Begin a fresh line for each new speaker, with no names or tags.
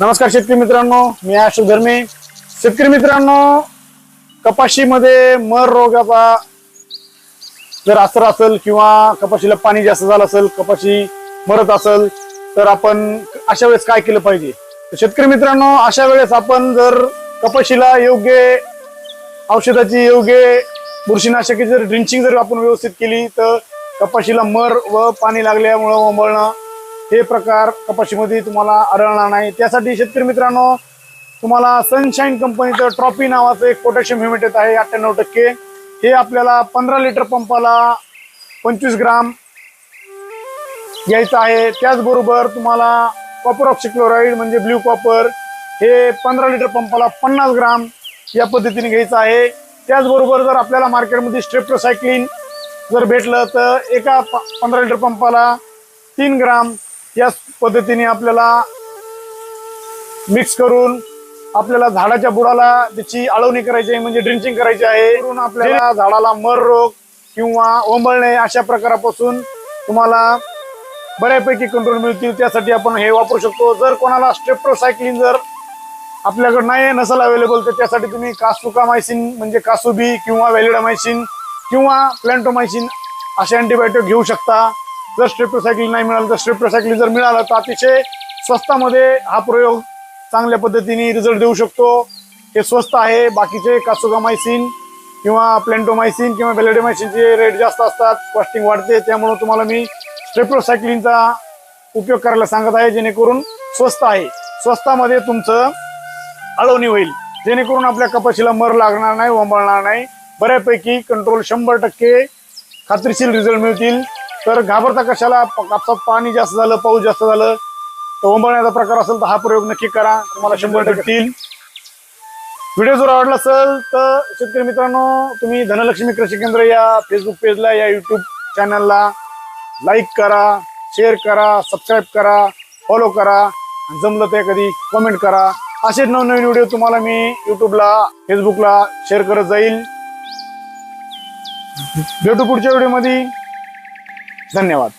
नमस्कार शेतकरी मित्रांनो मी अशोक धर्मे. शेतकरी मित्रांनो कपाशीमध्ये मर रोगाचा जर असर असेल किंवा कपाशीला पाणी जास्त झालं असेल कपाशी मरत असेल तर आपण अशा वेळेस काय केलं पाहिजे? शेतकरी मित्रांनो अशा वेळेस आपण जर कपाशीला योग्य औषधाची योग्य बुरशीनाशकाची जर ड्रिंचिंग जर आपण व्यवस्थित केली तर कपाशीला मर व पाणी लागल्यामुळं ओंबळणं हे प्रकार कपाशीमध्ये तुम्हाला आढळणार नाही. त्यासाठी शेतकरी मित्रांनो तुम्हाला सनशाईन कंपनीचं ट्रॉफी नावाचं एक पोटॅशियम ह्युमिटेट आहे अठ्ठ्याण्णव टक्के. हे आपल्याला पंधरा लिटर पंपाला पंचवीस ग्राम घ्यायचं आहे. त्याचबरोबर तुम्हाला कॉपर ऑक्सिक्लोराईड म्हणजे ब्ल्यू कॉपर हे पंधरा लिटर पंपाला पन्नास ग्राम या पद्धतीने घ्यायचं आहे. त्याचबरोबर जर आपल्याला मार्केटमध्ये स्ट्रेप्टोसायक्लिन जर भेटलं तर एका प- पंधरा लिटर पंपाला तीन ग्राम या पद्धतीने आपल्याला मिक्स करून आपल्याला झाडाच्या बुडाला त्याची आळवणी करायची आहे म्हणजे ड्रिंचिंग करायची आहे. करून आपल्याला झाडाला मर रोग किंवा ओंबळणे अशा प्रकारापासून तुम्हाला बऱ्यापैकी कंट्रोल मिळतील. त्यासाठी आपण हे वापरू शकतो. जर कोणाला स्ट्रेप्टोसायक्लिन जर आपल्याकडे नाही नसेल अवेलेबल तर त्यासाठी तुम्ही कासुकामायसिन म्हणजे कासुबी किंवा व्हॅलिडामायसिन किंवा प्लॅन्टोमायसिन असे अँटीबायोटिक घेऊ शकता. जर स्ट्रेप्टोसायक्लिन नाही मिळालं तर स्ट्रेप्टोसायक्लिन जर मिळालं तर अतिशय स्वस्तामध्ये हा प्रयोग चांगल्या पद्धतीने रिझल्ट देऊ शकतो. हे स्वस्त आहे बाकीचे कासुगामायसिन किंवा प्लेंटोमायसिन किंवा व्हॅलिडामायसिनचे रेट जास्त असतात कॉस्टिंग वाढते त्यामुळं तुम्हाला मी स्ट्रेप्टोसायक्लिनचा उपयोग करायला सांगत आहे जेणेकरून स्वस्त आहे. स्वस्तामध्ये तुमचं आळवणी होईल जेणेकरून आपल्या कपाशीला मर लागणार नाही वंबळणार नाही. बऱ्यापैकी कंट्रोल शंभर टक्के खात्रीशीर रिझल्ट मिळतील. तर घाबरता कशाला? कापसात पाणी जास्त झालं पाऊस जास्त झालं. तर ओंबळण्याचा प्रकार असेल तर हा प्रयोग नक्की करा. तुम्हाला शंभर टक्के व्हिडिओ जर आवडला असेल तर शेतकरी मित्रांनो तुम्ही धनलक्ष्मी कृषी केंद्र या फेसबुक पेजला या युट्यूब चॅनलला लाईक करा शेअर करा सबस्क्राईब करा फॉलो करा जमलं ते कधी कमेंट करा. असे नवनवीन व्हिडिओ तुम्हाला मी युट्यूबला फेसबुकला शेअर करत जाईल. भेटू पुढच्या व्हिडिओमध्ये. धन्यवाद.